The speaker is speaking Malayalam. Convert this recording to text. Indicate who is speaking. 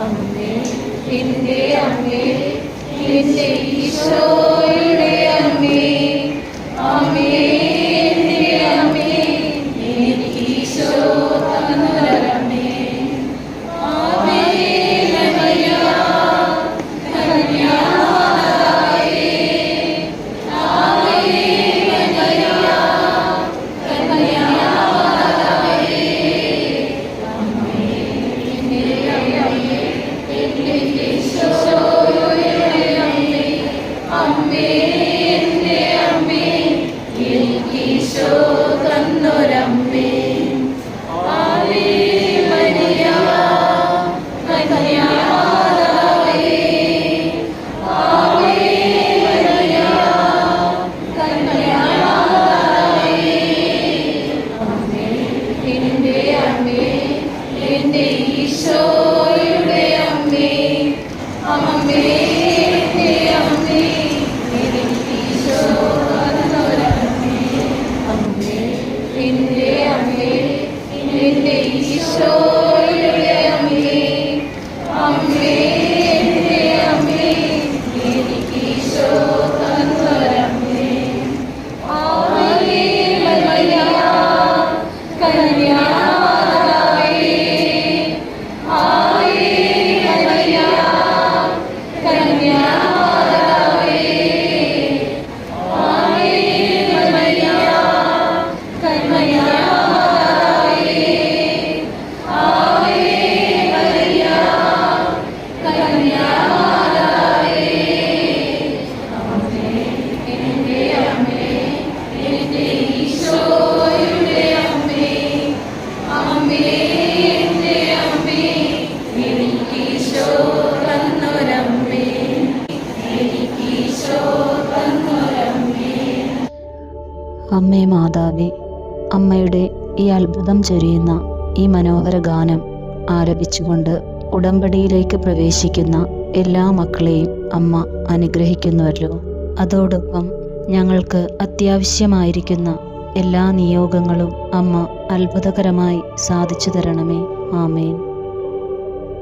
Speaker 1: അമ്മേ എന്റെ അമ്മേ എന്റെ ഈശോയുടെ എന്റെ അമ്മേ എന്റെ ഈശോയുടെ അമ്മേ അമ്മേ എന്റെ അമ്മേ എനിക്ക് ഈശോ തന്നൊരമ്മേ അമ്മേ എന്റെ അമ്മേ എന്റെ ഈശോയുടെ അമ്മേ
Speaker 2: മാതാവേ അമ്മയുടെ ഈ അത്ഭുതം ചൊരിയുന്ന ഈ മനോഹര ഗാനം ആരംഭിച്ചുകൊണ്ട് ഉടമ്പടിയിലേക്ക് പ്രവേശിക്കുന്ന എല്ലാ മക്കളെയും അമ്മ അനുഗ്രഹിക്കുന്നുവല്ലോ. അതോടൊപ്പം ഞങ്ങൾക്ക് അത്യാവശ്യമായിരിക്കുന്ന എല്ലാ നിയോഗങ്ങളും അമ്മ അത്ഭുതകരമായി സാധിച്ചു തരണമേ. ആമേൻ.